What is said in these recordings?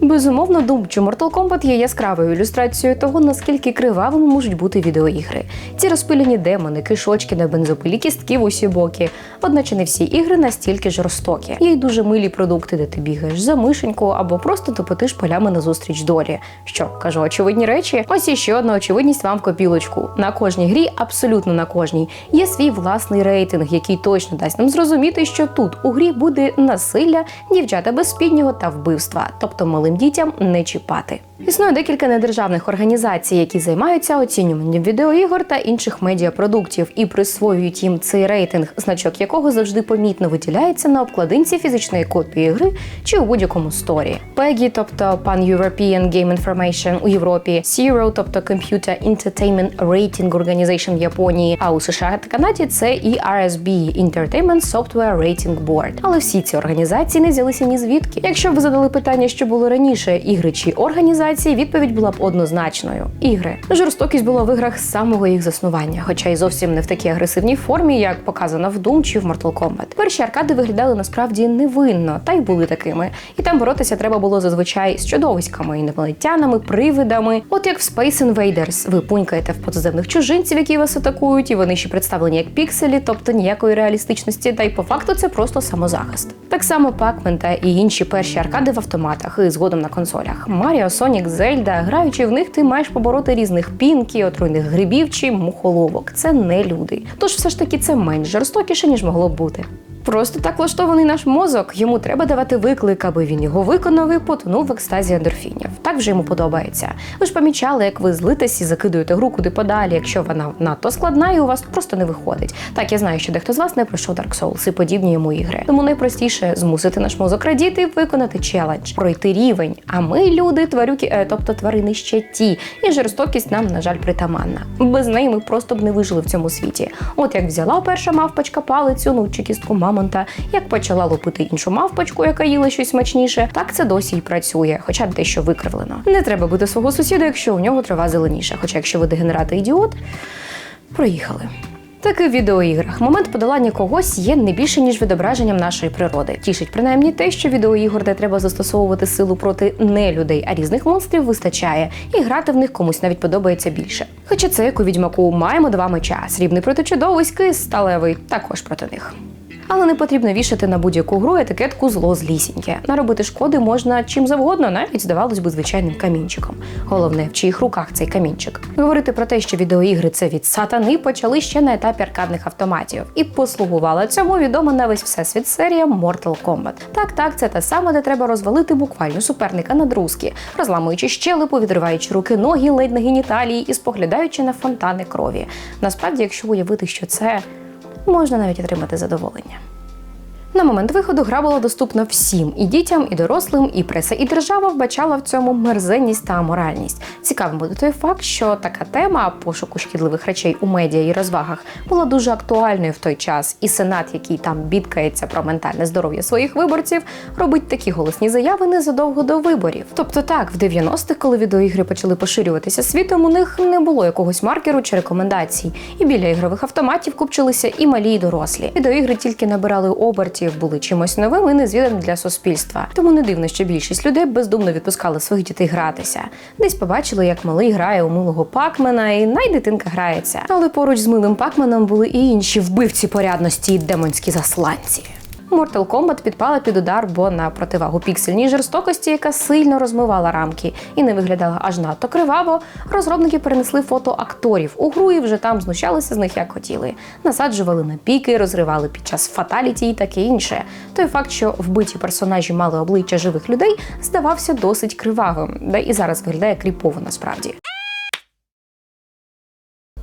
Безумовно, Doom чи Mortal Kombat є яскравою ілюстрацією того, наскільки кривавими можуть бути відеоігри. Ці розпилені демони, кишочки на бензопилі, кістки в усі боки. Одначе не всі ігри настільки жорстокі. Є й дуже милі продукти, де ти бігаєш за мишеньку або просто топотиш полями назустріч долі. Що кажу, очевидні речі. Ось іще одна очевидність вам в копілочку. На кожній грі, абсолютно на кожній, є свій власний рейтинг, який точно дасть нам зрозуміти, що тут у грі буде насилля, дівчата без спіднього та вбивства, тобто малим дітям не чіпати. Існує декілька недержавних організацій, які займаються оцінюванням відеоігор та інших медіапродуктів і присвоюють їм цей рейтинг, значок якого завжди помітно виділяється на обкладинці фізичної копії гри чи у будь-якому сторі. PEGI, тобто Pan-European Game Information у Європі, Zero, тобто Computer Entertainment Rating Organization в Японії, а у США та Канаді це і RSB Entertainment Software Rating Board. Але всі ці організації не взялися ні звідки. Якщо ви задали питання, що було раніше, ігри чи організації, відповідь була б однозначною: ігри. Жорстокість була в іграх з самого їх заснування, хоча й зовсім не в такій агресивній формі, як показано в Doom чи в Mortal Kombat. Перші аркади виглядали насправді невинно, та й були такими. І там боротися треба було зазвичай з чудовиськами, інопланетянами, привидами. От як в Space Invaders. ви пунькаєте в подземних чужинців, які вас атакують, і вони ще представлені як пікселі, тобто ніякої реалістичності, та й по факту це просто самозахист. Так само Pac-Man та і інші перші аркади в автоматах і згодом на консолях. Маріо, Сонік, Зельда, граючи в них, ти маєш побороти різних пінки, отруйних грибів чи мухоловок. Це не люди. Тож все ж таки це менш жорстокіше, ніж могло б бути. Просто так влаштований наш мозок. Йому треба давати виклик, аби він його виконав і потонув в екстазі ендорфінів. Так вже йому подобається. Ви ж помічали, як ви злитесь і закидуєте гру куди подалі, якщо вона надто складна і у вас просто не виходить. Так я знаю, що дехто з вас не пройшов Dark Souls і подібні йому ігри. Тому найпростіше змусити наш мозок радіти і виконати челендж, пройти рівень. А ми, люди, тварюки, е, тобто тварини ще ті, і жорстокість нам, на жаль, притаманна. Без неї ми просто б не вижили в цьому світі. От як взяла перша мавпочка палицю, ну чи кістку мамонта, як почала лупити іншу мавпочку, яка їла щось смачніше, так це досі й працює, хоча дещо викривлено. Не треба бути свого сусіда, якщо у нього трава зеленіша. Хоча якщо ви дегенерат і ідіот, проїхали. Так і в відеоіграх момент подолання когось є не більше ніж відображенням нашої природи. Тішить принаймні те, що відеоігор, де треба застосовувати силу проти не людей, а різних монстрів вистачає, і грати в них комусь навіть подобається більше. Хоча це як у відьмаку маємо два меча: срібний проти чудовиська і сталевий також проти них. Але не потрібно вішати на будь-яку гру етикетку зло злісіньке. Наробити шкоди можна чим завгодно, навіть здавалось би звичайним камінчиком. Головне, в чиїх руках цей камінчик. Говорити про те, що відеоігри це від сатани, почали ще на етапі аркадних автоматів, і послугувала цьому відома на весь всесвіт серія Mortal Kombat. Так, так, це та сама, де треба розвалити буквально суперника на друзки, розламуючи щелепу, відриваючи руки, ноги, ледь на геніталії і споглядаючи на фонтани крові. Насправді, якщо уявити, що це можна навіть отримати задоволення. На момент виходу гра була доступна всім і дітям, і дорослим, і преса, і держава вбачала в цьому мерзенність та аморальність. Цікавим буде той факт, що така тема пошуку шкідливих речей у медіа і розвагах була дуже актуальною в той час, і сенат, який там бідкається про ментальне здоров'я своїх виборців, робить такі голосні заяви незадовго до виборів. Тобто, так, в 90-х, коли відеоігри почали поширюватися світом, у них не було якогось маркеру чи рекомендацій, і біля ігрових автоматів купчилися і малі, і дорослі. Відеоігри тільки набирали обертів були чимось новим і незвіданим для суспільства. Тому не дивно, що більшість людей бездумно відпускали своїх дітей гратися. Десь побачили, як малий грає у милого пакмена, і най дитинка грається. Але поруч з милим пакменом були і інші вбивці порядності і демонські засланці. Mortal Kombat підпала під удар, бо на противагу піксельній жорстокості, яка сильно розмивала рамки і не виглядала аж надто криваво, розробники перенесли фото акторів у гру і вже там знущалися з них як хотіли. Насаджували на піки, розривали під час фаталіті і таке інше. Той факт, що вбиті персонажі мали обличчя живих людей, здавався досить кривавим, де і зараз виглядає кріпово насправді.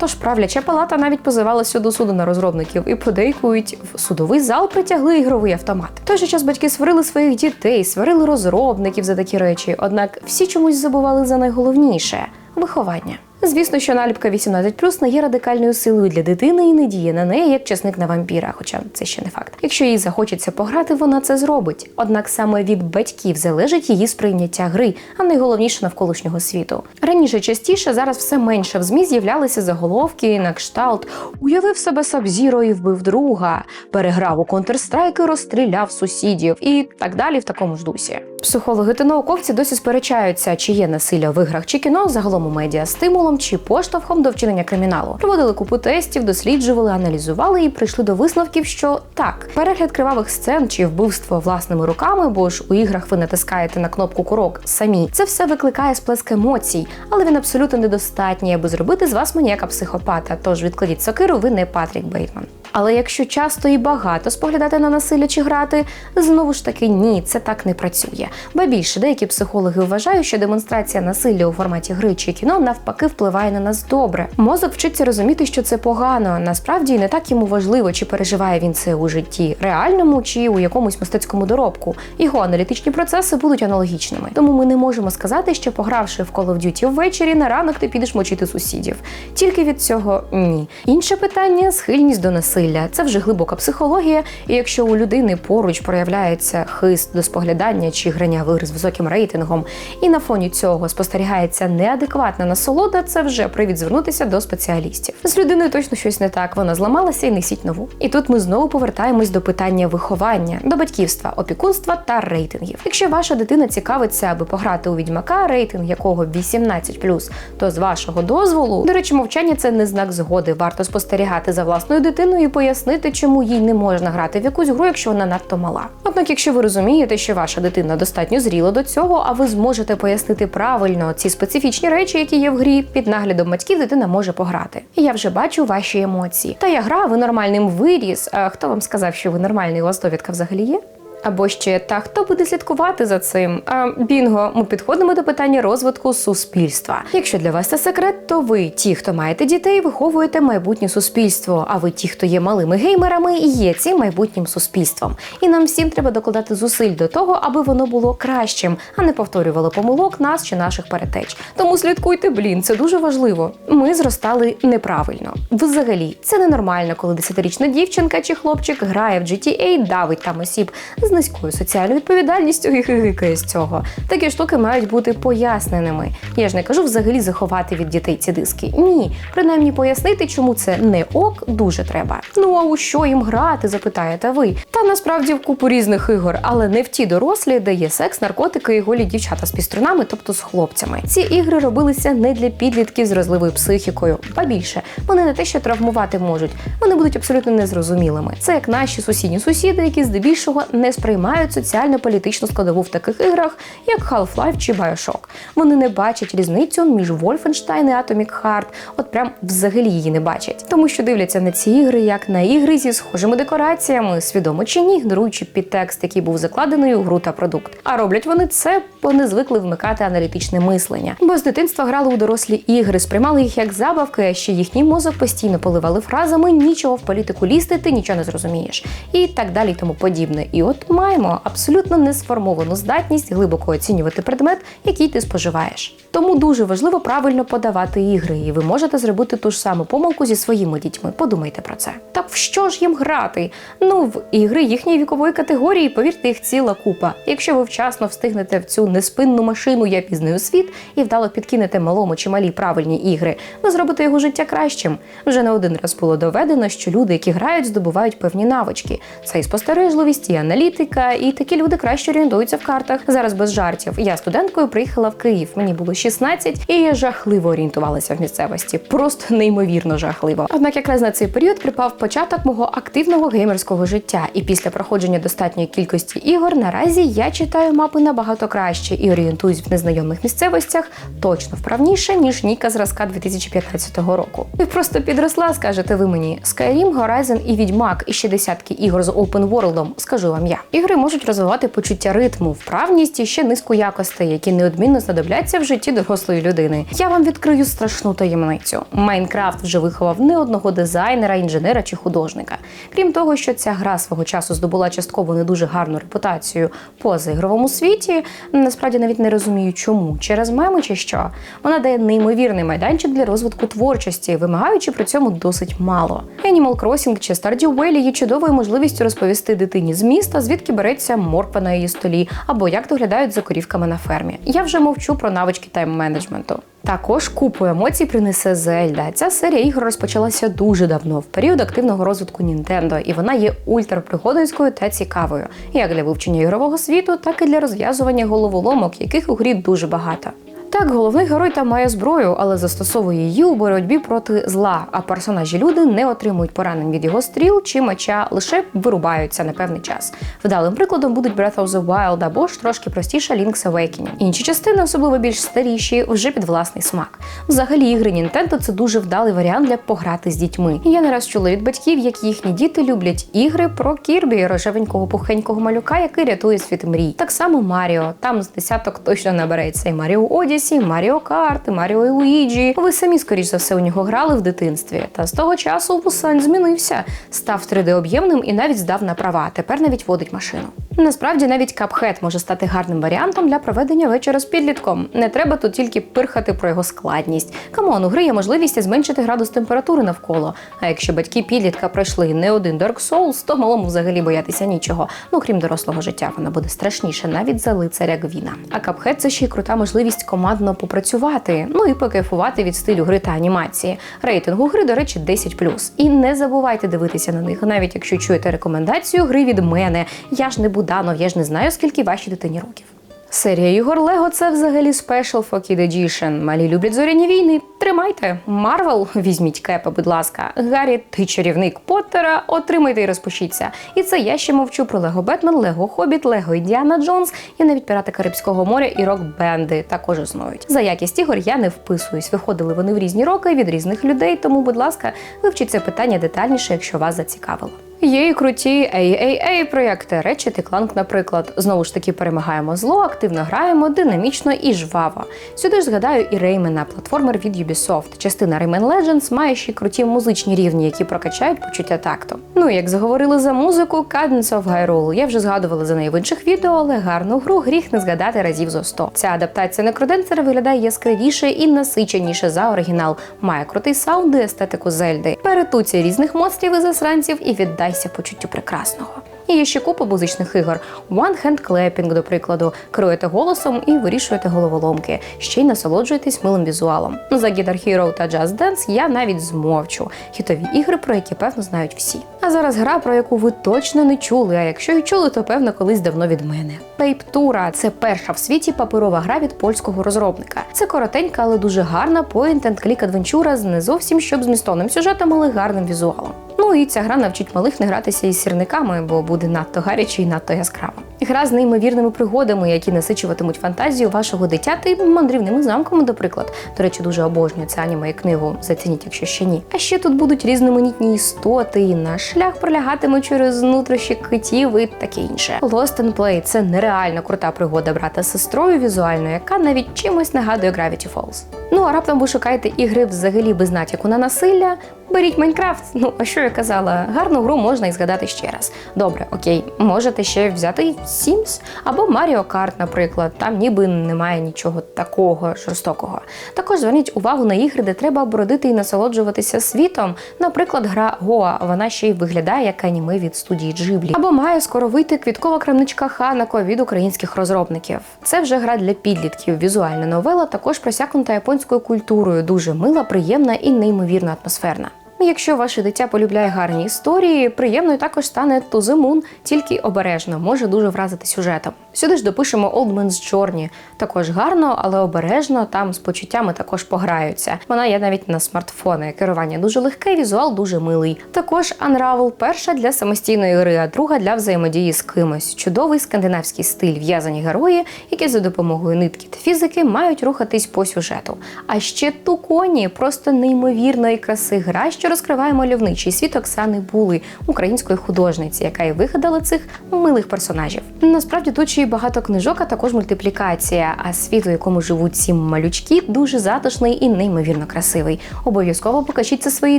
Тож правляча палата навіть позивалася до суду на розробників і подейкують, в судовий зал притягли ігровий автомат. В той же час батьки сварили своїх дітей, сварили розробників за такі речі, однак всі чомусь забували за найголовніше виховання. Звісно, що наліпка 18 не є радикальною силою для дитини і не діє на неї як часник на вампіра, хоча це ще не факт. Якщо їй захочеться пограти, вона це зробить. Однак саме від батьків залежить її сприйняття гри, а найголовніше навколишнього світу. Раніше частіше, зараз все менше в змі з'являлися заголовки на кшталт уявив себе Сабзіро і вбив друга, переграв у Counter-Strike розстріляв сусідів і так далі в такому ж дусі. Психологи та науковці досі сперечаються, чи є насилля в іграх чи кіно загалом у медіа стимулом чи поштовхом до вчинення криміналу. Проводили купу тестів, досліджували, аналізували і прийшли до висновків, що так, перегляд кривавих сцен чи вбивство власними руками, бо ж у іграх ви натискаєте на кнопку курок самі. Це все викликає сплеск емоцій, але він абсолютно недостатній, аби зробити з вас маніяка психопата. Тож відкладіть сокиру, ви не Патрік Бейтман. Але якщо часто і багато споглядати на насилля чи грати, знову ж таки ні, це так не працює. Ба більше деякі психологи вважають, що демонстрація насилля у форматі гри чи кіно навпаки впливає на нас добре. Мозок вчиться розуміти, що це погано. Насправді не так йому важливо, чи переживає він це у житті реальному чи у якомусь мистецькому доробку. Його аналітичні процеси будуть аналогічними. Тому ми не можемо сказати, що погравши в Call of Duty ввечері, на ранок ти підеш мочити сусідів. Тільки від цього ні. Інше питання схильність до насилля. Це вже глибока психологія, і якщо у людини поруч проявляється хист до споглядання чи грання в ігри з високим рейтингом, і на фоні цього спостерігається неадекватна насолода, це вже привід звернутися до спеціалістів. З людиною точно щось не так, вона зламалася і несіть нову. І тут ми знову повертаємось до питання виховання, до батьківства, опікунства та рейтингів. Якщо ваша дитина цікавиться, аби пограти у відьмака, рейтинг якого 18+, то з вашого дозволу, до речі, мовчання це не знак згоди. Варто спостерігати за власною дитиною пояснити, чому їй не можна грати в якусь гру, якщо вона надто мала. Однак, якщо ви розумієте, що ваша дитина достатньо зріла до цього, а ви зможете пояснити правильно ці специфічні речі, які є в грі, під наглядом батьків дитина може пограти. І я вже бачу ваші емоції. Та я гра, ви нормальним виріс. А хто вам сказав, що ви нормальний? У вас довідка взагалі є? Або ще та хто буде слідкувати за цим? А, бінго, ми підходимо до питання розвитку суспільства. Якщо для вас це секрет, то ви, ті, хто маєте дітей, виховуєте майбутнє суспільство. А ви, ті, хто є малими геймерами, є цим майбутнім суспільством. І нам всім треба докладати зусиль до того, аби воно було кращим, а не повторювало помилок нас чи наших перетеч. Тому слідкуйте, блін, це дуже важливо. Ми зростали неправильно. Взагалі, це ненормально, коли десятирічна дівчинка чи хлопчик грає в GTA, давить там осіб з низькою соціальною відповідальністю і гигикає з цього. Такі штуки мають бути поясненими. Я ж не кажу взагалі заховати від дітей ці диски. Ні, принаймні пояснити, чому це не ок, дуже треба. Ну а у що їм грати? запитаєте ви. Та насправді в купу різних ігор, але не в ті дорослі, де є секс, наркотики і голі дівчата з піструнами, тобто з хлопцями. Ці ігри робилися не для підлітків з розливою психікою, ба більше вони не те, що травмувати можуть, вони будуть абсолютно незрозумілими. Це як наші сусідні сусіди, які здебільшого не сприймають соціально-політичну складову в таких іграх, як Half-Life чи Bioshock. Вони не бачать різницю між Wolfenstein і Atomic Heart, от прям взагалі її не бачать, тому що дивляться на ці ігри як на ігри зі схожими декораціями, свідомо чи ні, ігноруючи підтекст, який був закладений у гру та продукт. А роблять вони це, бо не звикли вмикати аналітичне мислення. Бо з дитинства грали у дорослі ігри, сприймали їх як забавки, а ще їхній мозок постійно поливали фразами нічого в політику лізти, ти нічого не зрозумієш. І так далі, і тому подібне. І от маємо абсолютно несформовану здатність глибоко оцінювати предмет, який ти споживаєш. Тому дуже важливо правильно подавати ігри, і ви можете зробити ту ж саму помилку зі своїми дітьми. Подумайте про це. Так в що ж їм грати? Ну, в ігри їхньої вікової категорії, повірте, їх ціла купа. Якщо ви вчасно встигнете в цю неспинну машину Я пізнаю світ і вдало підкинете малому чи малій правильні ігри, ви зробите його життя кращим. Вже не один раз було доведено, що люди, які грають, здобувають певні навички. Це і спостережливість, і аналітика, і такі люди краще орієнтуються в картах. Зараз без жартів. Я студенткою приїхала в Київ. Мені було 16, і я жахливо орієнтувалася в місцевості. Просто неймовірно жахливо. Однак, якраз на цей період припав початок мого активного геймерського життя, і після проходження достатньої кількості ігор наразі я читаю мапи набагато краще і орієнтуюсь в незнайомих місцевостях точно вправніше ніж Ніка зразка 2015 року. Ви просто підросла, скажете ви мені. Skyrim, Horizon і Відьмак, і ще десятки ігор з Open World, скажу вам я. Ігри можуть розвивати почуття ритму, вправність і ще низку якостей, які неодмінно знадобляться в житті дорослої людини. Я вам відкрию страшну таємницю. Майнкрафт вже виховав не одного дизайнера, інженера чи художника. Крім того, що ця гра свого часу здобула частково не дуже гарну репутацію поза ігровому світі. Насправді навіть не розумію, чому через меми чи що. Вона дає неймовірний майданчик для розвитку творчості, вимагаючи при цьому досить мало. Animal Crossing чи Stardew Valley є чудовою можливістю розповісти дитині з міста, звідки береться морква на її столі, або як доглядають за корівками на фермі. Я вже мовчу про навички тайм-менеджменту. Також купу емоцій принесе Зельда. Ця серія ігор розпочалася дуже давно, в період активного розвитку Нінтендо, і вона є ультрапригодницькою та цікавою, як для вивчення ігрового світу, так і для розв'язування головоломок, яких у грі дуже багато. Так, головний герой там має зброю, але застосовує її у боротьбі проти зла. А персонажі люди не отримують поранень від його стріл чи меча, лише вирубаються на певний час. Вдалим прикладом будуть Breath of the Wild або ж трошки простіша Link's Awakening. Інші частини, особливо більш старіші, вже під власний смак. Взагалі, ігри Nintendo – це дуже вдалий варіант для пограти з дітьми. Я не раз чула від батьків, як їхні діти люблять ігри про Кірбі, рожевенького пухенького малюка, який рятує світ мрій. Так само Маріо. Там з десяток точно набереться і Маріо Одісі, Маріо Mario Kart, Маріо і Луїджі. Ви самі, скоріш за все, у нього грали в дитинстві. Та з того часу Вусань змінився, став 3D-об'ємним і навіть здав на права. Тепер навіть водить машину. Насправді навіть Cuphead може стати гарним варіантом для проведення вечора з підлітком. Не треба тут тільки пирхати про його складність. Камон, у гри є можливість зменшити градус температури навколо. А якщо батьки підлітка пройшли не один Dark Souls, то малому взагалі боятися нічого. Ну крім дорослого життя, вона буде страшніше навіть за лицаря Гвіна. А Cuphead – це ще й крута можливість командно попрацювати, ну і покайфувати від стилю гри та анімації. Рейтинг у гри, до речі, 10+. І не забувайте дивитися на них, навіть якщо чуєте рекомендацію гри від мене. Я ж не Буданов, я ж не знаю, скільки вашій дитині років. Серія ігор Лего це взагалі Special for Edition. Малі люблять зоряні війни. Тримайте. Марвел, візьміть кепа, будь ласка. Гаррі, ти чарівник Поттера, отримайте і розпишіться. І це я ще мовчу про Лего Бетмен, Лего Хобіт, Лего Індіана Джонс і навіть пірати Карибського моря і рок-бенди також існують. За якість ігор я не вписуюсь. Виходили вони в різні роки від різних людей, тому, будь ласка, вивчіть це питання детальніше, якщо вас зацікавило. Є і круті AAA проєкти Ratchet і Clank, наприклад. Знову ж таки перемагаємо зло, активно граємо, динамічно і жваво. Сюди ж згадаю і Реймена, платформер від Ubisoft. Частина Rayman Legends має ще круті музичні рівні, які прокачають почуття такту. Ну як заговорили за музику, Cadence of Hyrule. Я вже згадувала за неї в інших відео, але гарну гру гріх не згадати разів зо 100. Ця адаптація некроденсера виглядає яскравіше і насиченіше за оригінал. Має крутий саунд і естетику Зельди. Перетуться різних монстрів і засранців і віддайся почуттю прекрасного. І є ще купа музичних ігор. One Hand Clapping, до прикладу, керуєте голосом і вирішуєте головоломки. Ще й насолоджуєтесь милим візуалом. За Guitar Hero та Just Dance я навіть змовчу. Хітові ігри, про які певно знають всі. А зараз гра, про яку ви точно не чули. А якщо й чули, то певно колись давно від мене. Пейптура це перша в світі паперова гра від польського розробника. Це коротенька, але дуже гарна point-and-click адвенчура з не зовсім щоб змістовним сюжетом, але гарним візуалом. Ну і ця гра навчить малих не гратися із сірниками, бо буде надто гаряче і надто яскраво. Гра з неймовірними пригодами, які насичуватимуть фантазію вашого дитяти мандрівними замками, до приклад. До речі, дуже обожнюю це аніме і книгу. Зацініть, якщо ще ні. А ще тут будуть різноманітні істоти, і наш шлях пролягатиме через нутрощі китів і таке інше. Lost and Play – це нереально крута пригода брата з сестрою візуально, яка навіть чимось нагадує Gravity Falls. Ну а раптом ви шукаєте ігри взагалі без натяку на насилля. Беріть Майнкрафт. Ну а що я казала? Гарну гру можна і згадати ще раз. Добре, окей, можете ще взяти Sims або Mario Kart, наприклад. Там ніби немає нічого такого жорстокого. Також зверніть увагу на ігри, де треба бродити і насолоджуватися світом. Наприклад, гра Гоа. Вона ще й виглядає як аніме від студії Джиблі. Або має скоро вийти квіткова крамничка Ханако від українських розробників. Це вже гра для підлітків. Візуальна новела також просякнута японською культурою. Дуже мила, приємна і неймовірно атмосферна. Якщо ваше дитя полюбляє гарні історії, приємною також стане Moon, тільки обережно, може дуже вразити сюжетом. Сюди ж допишемо Man's Journey. Також гарно, але обережно, там з почуттями також пограються. Вона є навіть на смартфони. Керування дуже легке, візуал дуже милий. Також Unravel – перша для самостійної гри, а друга для взаємодії з кимось. Чудовий скандинавський стиль, в'язані герої, які за допомогою нитки та фізики мають рухатись по сюжету. А ще Туконі просто неймовірної краси гра, що розкриває мальовничий світ Оксани Були, української художниці, яка і вигадала цих милих персонажів. Насправді тут ще й багато книжок, а також мультиплікація. А світ, у якому живуть ці малючки, дуже затишний і неймовірно красивий. Обов'язково покажіть це своїй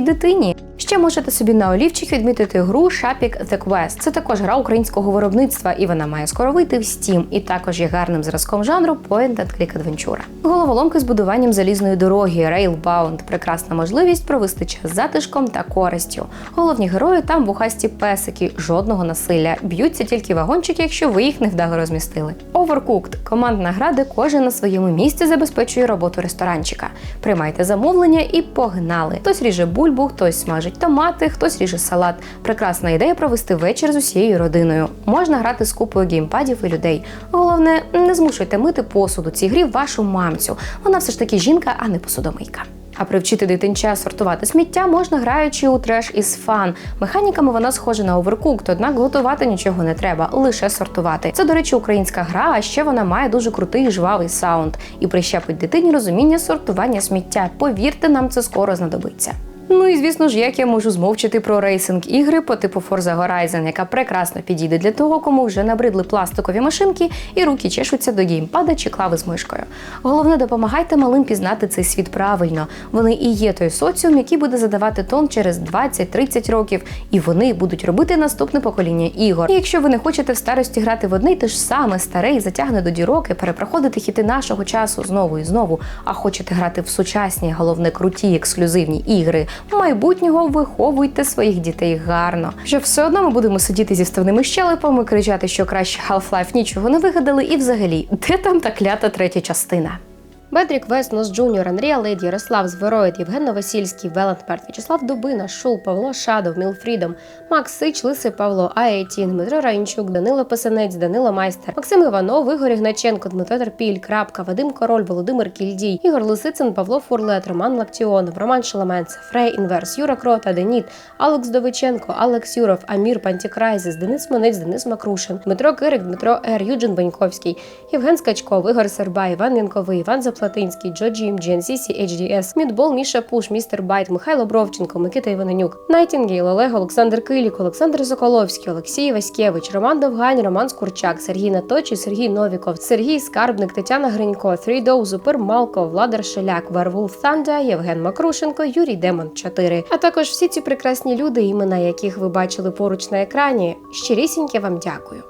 дитині. Ще можете собі на олівчик відмітити гру Shapik The Quest. Це також гра українського виробництва, і вона має скоро вийти в Steam, і також є гарним зразком жанру Point and Click Adventure. Головоломки з будуванням залізної дороги Railbound – прекрасна можливість провести час затишком та користю. Головні герої там бухасті песики, жодного насилля. Б'ються тільки вагончики, якщо ви їх невдало розмістили. Overcooked – командна гра, де кожен на своєму місці забезпечує роботу ресторанчика. Приймайте замовлення і погнали. Хтось ріже бульбу, хтось смажить томати, хтось ріже салат. Прекрасна ідея провести вечір з усією родиною. Можна грати з купою геймпадів і людей. Головне, не змушуйте мити посуд у цій грі вашу мамцю. Вона все ж таки жінка, а не посудомийка. А привчити дитинча сортувати сміття можна граючи у треш із фан. Механіками вона схожа на Overcooked, однак готувати нічого не треба, лише сортувати. Це, до речі, українська гра, а ще вона має дуже крутий жвавий саунд і прищепить дитині розуміння сортування сміття. Повірте, нам це скоро знадобиться. Ну і звісно ж, як я можу змовчити про рейсинг ігри по типу Forza Horizon, яка прекрасно підійде для того, кому вже набридли пластикові машинки і руки чешуться до геймпада чи клави з мишкою. Головне, допомагайте малим пізнати цей світ правильно. Вони і є той соціум, який буде задавати тон через 20-30 років, і вони будуть робити наступне покоління ігор. І якщо ви не хочете в старості грати в одне й те ж саме старе і затягне до дірок і перепроходити хіти нашого часу знову і знову, а хочете грати в сучасні, головне круті ексклюзивні ігри майбутнього виховуйте своїх дітей гарно. Що все одно ми будемо сидіти зі ставними щелепами, кричати, що краще Half-Life нічого не вигадали, і взагалі, де там та клята третя частина. Бедрік Веснос Джуніор, Андрія Леді, Ярослав Звероїд, Євген Новосільський, Велент Перт, В'ячеслав Дубина, Шул, Павло Шадов, Мілфрідом, Макс Сич, Лисий Павло, Аєтін, Дмитро Раїнчук, Данило Писанець, Данило Майстер, Максим Іванов, Ігор Ігначенко, Дмитро Терпіль, Крапка, Вадим Король, Володимир Кільдій, Ігор Лисицин, Павло Фурлет, Роман Лактіонов, Роман Шаламенц, Фрей Інверс, Юра Крота, Деніт, Алекс Довиченко, Алекс Юров, Амір Пантікрайзис, Денис Монець, Денис Макрушин, Дмитро Кирик, Дмитро Р, Юджин Баньковський, Євген Скачков, Ігор Серба, Іван Янковий, Іван Заплатинський, Джо Джим, GNCC, HDS, Мідбол, Міша Пуш, Містер Байт, Михайло Бровченко, Микита Іваненюк, Найтінгейл, Олег, Олександр Килік, Олександр Соколовський, Олексій Васькевич, Роман Довгань, Роман Скурчак, Сергій Наточі, Сергій Новіков, Сергій Скарбник, Тетяна Гринько, Тhree Зупир Малко, Владар Шеляк, Вервулф Танда, Євген Макрушенко, Юрій Демон 4. А також всі ці прекрасні люди, імена яких ви бачили поруч на екрані. Щирісіньке вам дякую.